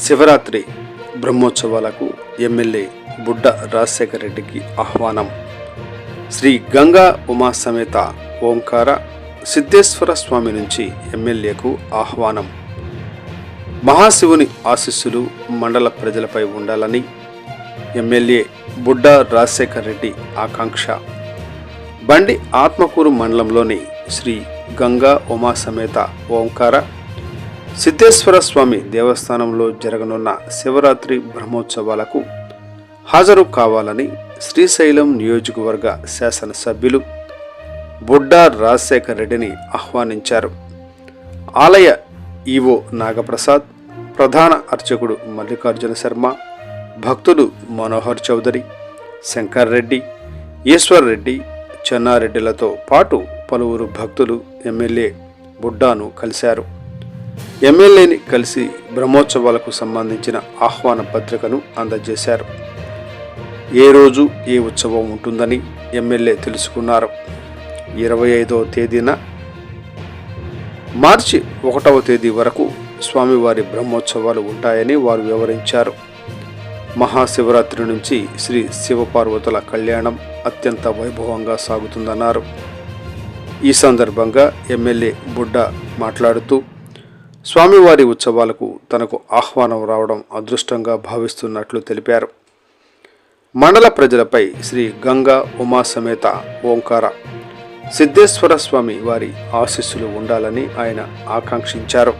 Shivaratri బ్రహ్మోత్సవాలకు MLA బుడ్డ రాజశేఖర రెడ్డికి ఆహ్వానం. శ్రీ గంగా ఉమా సమేత ఓంకార సిద్ధేశ్వర స్వామి నుంచి ఎమ్మెల్యేకు ఆహ్వానం. మహాశివుని ఆశీస్సులు మండల ప్రజలపై ఉండాలని ఎమ్మెల్యే బుడ్డ రాజశేఖర రెడ్డి ఆకాంక్ష. బండి ఆత్మకూరు మండలంలోని శ్రీ గంగా ఉమా సమేత ఓంకార సిద్ధేశ్వర స్వామి దేవస్థానంలో జరగనున్న శివరాత్రి బ్రహ్మోత్సవాలకు హాజరు కావాలని శ్రీశైలం నియోజకవర్గ శాసనసభ్యులు బుడ్డా రాజశేఖర్ రెడ్డిని ఆహ్వానించారు. ఆలయ ఈవో నాగప్రసాద్ ప్రధాన అర్చకుడు మల్లికార్జున శర్మ భక్తులు మనోహర్ చౌదరి శంకర్ రెడ్డి ఈశ్వర్ రెడ్డి చెన్నారెడ్డిలతో పాటు పలువురు భక్తులు ఎమ్మెల్యే బుడ్డాను కలిశారు. ఎమ్మెల్యేని కలిసి బ్రహ్మోత్సవాలకు సంబంధించిన ఆహ్వాన పత్రికను అందజేశారు. ఏ రోజు ఏ ఉత్సవం ఉంటుందని ఎమ్మెల్యే తెలుసుకున్నారు. ఇరవై ఐదవ తేదీన మార్చి ఒకటవ తేదీ వరకు స్వామివారి బ్రహ్మోత్సవాలు ఉంటాయని వారు వివరించారు. మహాశివరాత్రి నుంచి శ్రీ శివపార్వతుల కళ్యాణం అత్యంత వైభవంగా సాగుతుందన్నారు. ఈ సందర్భంగా ఎమ్మెల్యే బుడ్డ మాట్లాడుతూ స్వామివారి ఉత్సవాలకు తనకు ఆహ్వానం రావడం అదృష్టంగా భావిస్తున్నట్లు తెలిపారు. మండల ప్రజలపై శ్రీ గంగా ఉమా సమేత ఓంకార సిద్ధేశ్వర స్వామి వారి ఆశీస్సులు ఉండాలని ఆయన ఆకాంక్షించారు.